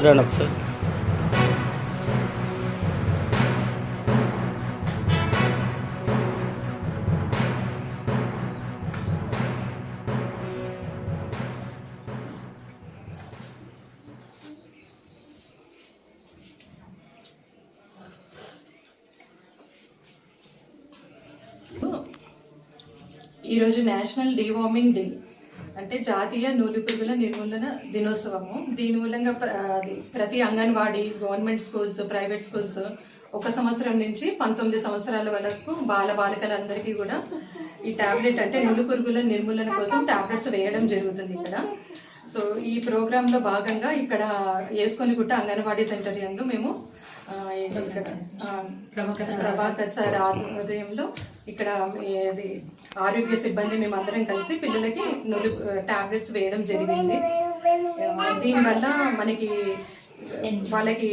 చూడండి ఒకసారి. ఈరోజు నేషనల్ డీవార్మింగ్ డే. అంటే జాతీయ నూలుపురుగుల నిర్మూలన దినోత్సవము. దీని మూలంగా ప్ర- అది ప్రతి Anganwadi government schools private schools ఒక సంవత్సరం నుంచి పంతొమ్మిది సంవత్సరాల వరకు బాల బాలికలందరికీ కూడా ఈ టాబ్లెట్ అంటే నులుపురుగుల నిర్మూలన కోసం టాబ్లెట్స్ వేయడం జరుగుతుంది ఇక్కడ. సో ఈ ప్రోగ్రాంలో భాగంగా ఇక్కడ వేసుకొని గుట్ట అంగన్వాడీ సెంటర్ ఎందు మేము ప్రభాకర్ సార్ ఆధ్వర్యంలో ఇక్కడ ఇది ఆరోగ్య సిబ్బంది మేము అందరం కలిసి పిల్లలకి నులి టాబ్లెట్స్ వేయడం జరిగింది. దీనివల్ల మనకి వాళ్ళకి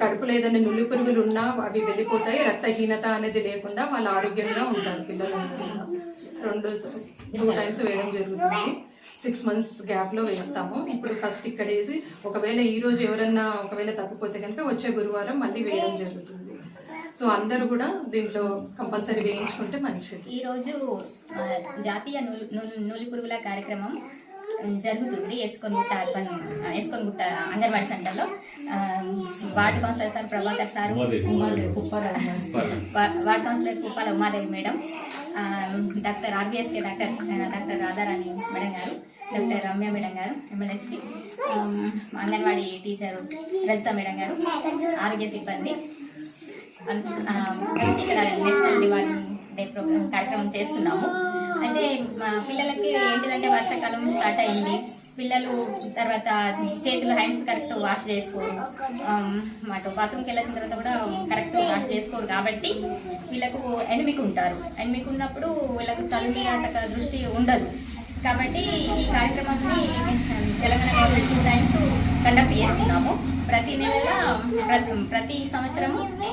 కడుపు లేదని నులి పురుగులు ఉన్నా అవి వెళ్ళిపోతాయి. రక్తహీనత అనేది లేకుండా వాళ్ళు ఆరోగ్యంగా ఉంటారు పిల్లలు రెండు టూ టైమ్స్ వేయడం జరుగుతుంది. సిక్స్ మంత్స్ గ్యాప్లో వేస్తాము. ఇప్పుడు ఫస్ట్ ఇక్కడ వేసి ఒకవేళ ఈరోజు ఎవరన్నా ఒకవేళ తప్పిపోతే కనుక వచ్చే గురువారం మళ్ళీ వేయడం జరుగుతుంది. సో అందరూ కూడా దీంట్లో కంపల్సరీ వేయించుకుంటే మంచిది. ఈరోజు జాతీయ నూలు పురుగుల కార్యక్రమం జరుగుతుంది వేసుకొని గుట్ట అర్బన్ వేసుకొని గుట్ట అంగన్వాడీ సెంటర్లో. Ward councillor sir Prabhakar sir ward councillor Kuppala Umadevi madam doctor RBSK doctor doctor Radharani madam garu doctor Ramya madam garu ఎమ్మెల్యేస్పీ Anganwadi teacher Rajitha madam గారు ఆరోగ్య సిబ్బంది కలిసి ఇక్కడ నేషనల్ డివైన్ డే ప్రోగ్రామ్ కార్యక్రమం చేస్తున్నాము. అయితే మా పిల్లలకి ఏంటిదంటే వర్షాకాలం స్టార్ట్ అయింది. పిల్లలు తర్వాత చేతులు హ్యాండ్స్ కరెక్ట్ వాష్ చేసుకోరు. మాట అటు బాత్రూమ్కి వెళ్ళిన తర్వాత కూడా కరెక్ట్ వాష్ చేసుకోరు కాబట్టి వీళ్ళకు ఎనిమికి ఉంటారు. ఎనిమికి ఉన్నప్పుడు వీళ్ళకు చదువు మీద దృష్టి ఉండదు. కాబట్టి ఈ కార్యక్రమాన్ని Telangana government two times conduct చేస్తున్నాము. ప్రతి నెల ప్ర- ప్రతి సంవత్సరము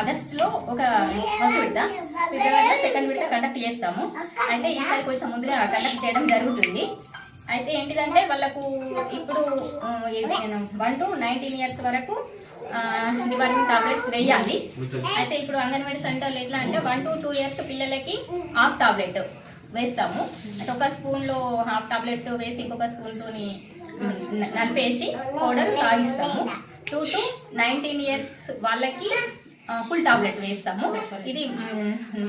ఆగస్టులో ఒక ఫస్ట్ విడత. ఫిబ్రవరిలో సెకండ్ విడత కండక్ట్ చేస్తాము. అంటే ఈసారి కొంచెం ముందుగా కండక్ట్ చేయడం జరుగుతుంది. అయితే ఏంటిదంటే వాళ్ళకు ఇప్పుడు వన్ టు నైన్టీన్ ఇయర్స్ వరకు డిపార్ట్మెంట్ టాబ్లెట్స్ వేయాలి. అయితే ఇప్పుడు అంగన్వాడీ సెంటర్లో ఎట్లా అంటే వన్ టు టూ ఇయర్స్ పిల్లలకి హాఫ్ టాబ్లెట్ వేస్తాము. అంటే ఒక స్పూన్లో హాఫ్ టాబ్లెట్ వేసి ఇంకొక స్పూన్తో నలిపేసి పౌడర్ తాగిస్తాము. టూ టు నైన్టీన్ ఇయర్స్ వాళ్ళకి ఫుల్ టాబ్లెట్ వేస్తాము. ఇది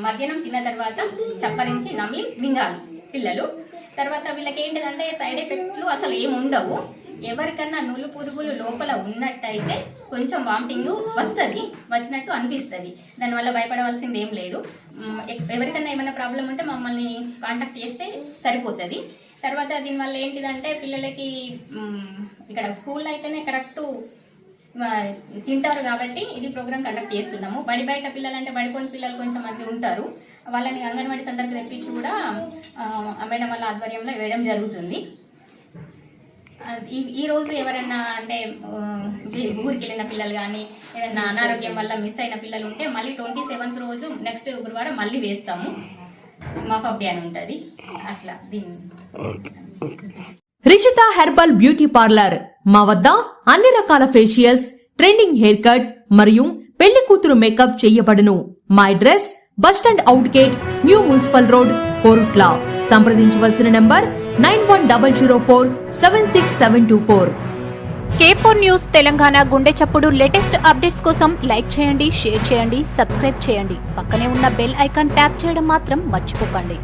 మధ్యాహ్నం తిన్న తర్వాత చప్పరించి నమ్మి మింగాలి పిల్లలు. తర్వాత వీళ్ళకి ఏంటిదంటే సైడ్ ఎఫెక్ట్లు అసలు ఏమి ఉండవు. ఎవరికన్నా నులు పురుగులు లోపల ఉన్నట్టయితే కొంచెం వామిటింగ్ వస్తుంది వచ్చినట్టు అనిపిస్తుంది. దానివల్ల భయపడవలసింది ఏం లేదు. ఎవరికన్నా ఏమైనా ప్రాబ్లం ఉంటే మమ్మల్ని కాంటాక్ట్ చేస్తే సరిపోతుంది. తర్వాత దీనివల్ల ఏంటిదంటే పిల్లలకి ఇక్కడ స్కూల్లో అయితేనే కరెక్ట్ తింటారు కాబట్టి ఇది ప్రోగ్రామ్ కండక్ట్ చేస్తున్నాము. బడి బయట పిల్లలు అంటే బడిపోని పిల్లలు కొంచెం మంది ఉంటారు. వాళ్ళని అంగన్వాడీ సెంటర్కి తెప్పించి కూడా మేడం వాళ్ళ ఆధ్వర్యంలో వేయడం జరుగుతుంది. ఈ- ఈ రోజు ఎవరైనా అంటే ఊరికి వెళ్ళిన పిల్లలు కానీ ఏదైనా అనారోగ్యం వల్ల మిస్ అయిన పిల్లలు ఉంటే మళ్ళీ ట్వంటీ సెవెంత్ రోజు నెక్స్ట్ గురువారం మళ్ళీ వేస్తాము. మాఫ్ అభ్యాన్ ఉంటుంది. అట్లా దీన్ని. రిషిత హెర్బల్ బ్యూటీ పార్లర్ మా వద్ద అన్ని రకాల ఫేషియల్స్ ట్రెండింగ్ హెయిర్ కట్ మరియు పెళ్ళి కూతురు మేకప్ చేయబడును. మా address bus stand out gate new municipal road Korutla సంప్రదించవలసిన number nine one double zero four seven six seven two four K four news Telangana గుండె చప్పుడు లేటెస్ట్ అప్డేట్స్ కోసం like చేయండి షేర్ చేయండి సబ్స్క్రైబ్ చేయండి. పక్కనే ఉన్న బెల్ ఐకాన్ ట్యాప్ చేయడం మాత్రం మర్చిపోకండి.